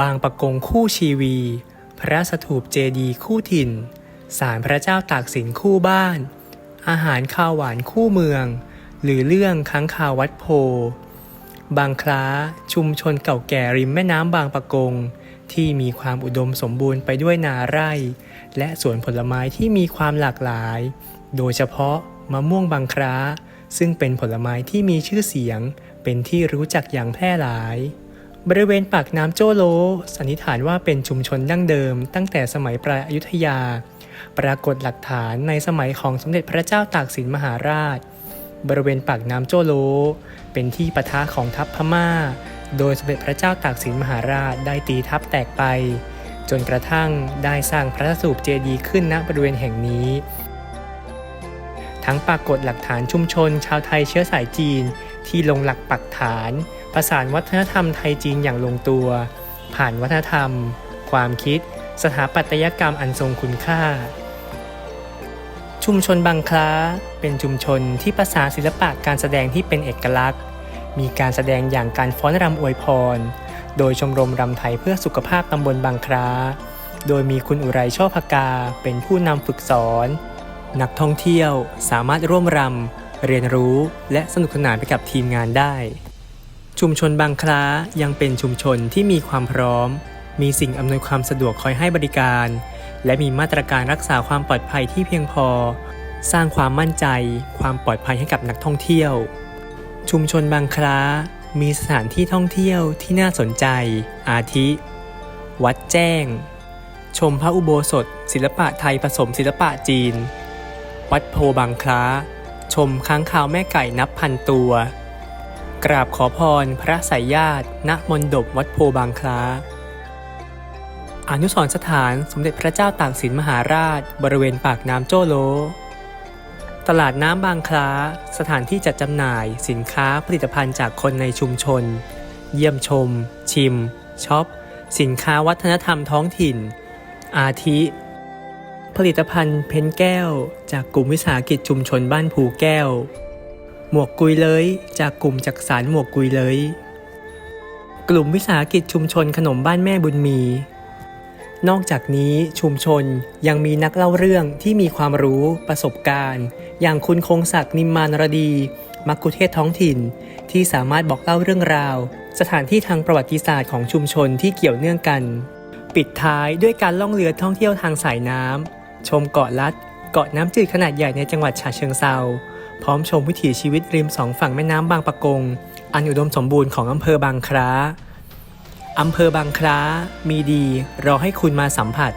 บางปะกงคู่ชีวี พระสถูปเจดีคู่ถิ่น ศาลพระเจ้าตากสินคู่บ้าน อาหารข้าวหวานคู่เมือง หรือเรื่องค้างคาววัดโพ บางคล้าชุมชนเก่าแก่ริมแม่น้ำบางปะกง ที่มีความอุดมสมบูรณ์ไปด้วยนาไร่ และสวนผลไม้ที่มีความหลากหลาย โดยเฉพาะมะม่วงบางคล้าซึ่งเป็นผลไม้ที่มีชื่อเสียง เป็นที่รู้จักอย่างแพร่หลาย บริเวณปากน้ำโจโล สันนิษฐานว่าเป็นชุมชนดั้งเดิม ตั้งแต่สมัยปลายอยุธยา ปรากฏหลักฐานในสมัยของสมเด็จพระเจ้าตากสินมหาราช บริเวณปากน้ำโจโล เป็นที่ปะทะของทัพพม่า โดยสมเด็จพระเจ้าตากสินมหาราชได้ตีทัพแตกไป จนกระทั่งได้สร้างพระสูปเจดีย์ขึ้นณบริเวณแห่งนี้ ทั้งปรากฏหลักฐานชุมชนชาวไทยเชื้อสายจีนที่ลงหลักปักฐาน ประสานวัฒนธรรมไทยจีนอย่างลงตัว ผ่านวัฒนธรรม ความคิด สถาปัตยกรรมอันทรงคุณค่า ชุมชนบางคล้าเป็นชุมชนที่ประสานศิลปะการแสดงที่เป็นเอกลักษณ์ มีการแสดงอย่างการฟ้อนรำอวยพร โดยชมรมรำไทยเพื่อสุขภาพตำบลบางคล้าโดยมีคุณอุไรช่อพกาเป็นผู้นำฝึกสอน นักท่องเที่ยวสามารถร่วมรำเรียนรู้และสนุกสนานไปกับทีมงานได้ ชุมชนบางคล้ายังเป็นชุมชนที่มีความพร้อม มีสิ่งอำนวยความสะดวกคอยให้บริการ และมีมาตรการรักษาความปลอดภัยที่เพียงพอ สร้างความมั่นใจ ความปลอดภัยให้กับนักท่องเที่ยว ชุมชนบางคล้ามีสถานที่ท่องเที่ยวที่น่าสนใจ อาทิ วัดแจ้ง ชมพระอุโบสถ ศิลปะไทยผสมศิลปะจีน วัดโพบางคล้า ชมค้างคาวแม่ไก่นับพันตัว กราบขอพรพระสายญาติ ณมณฑปวัดโพบางคล้า อนุสรสถานสมเด็จพระเจ้าตากสินมหาราช บริเวณปากน้ำโจ้โล ตลาดน้ำบางคล้า สถานที่จัดจำหน่ายสินค้าผลิตภัณฑ์จากคนในชุมชน เยี่ยมชม ชิมช็อป สินค้าวัฒนธรรมท้องถิ่น อาทิ ผลิตภัณฑ์เพนแก้ว จากกลุ่มวิสาหกิจชุมชนบ้านภูแก้ว หมวกกุยเลย จากกลุ่มจักสารหมวกกุยเลย กลุ่มวิสาหกิจชุมชนขนมบ้านแม่บุญมี นอกจากนี้ชุมชนยังมีนักเล่าเรื่องที่มีความรู้ประสบการณ์ อย่างคุณคงศักดิ์นิมมานรดีมักคุเทศท้องถิ่น ที่สามารถบอกเล่าเรื่องราว สถานที่ทางประวัติศาสตร์ของชุมชนที่เกี่ยวเนื่องกัน ปิดท้ายด้วยการล่องเรือท่องเที่ยวทางสายน้ำชมเกาะลัด เกาะน้ำจืดขนาดใหญ่ในจังหวัดฉะเชิงเซา พร้อมชมวิถีชีวิตริมสองฝั่งแม่น้ำบางปะกง อันอุดมสมบูรณ์ของอำเภอบางคล้าอำเภอบางคล้ามีดีรอให้คุณมาสัมผัส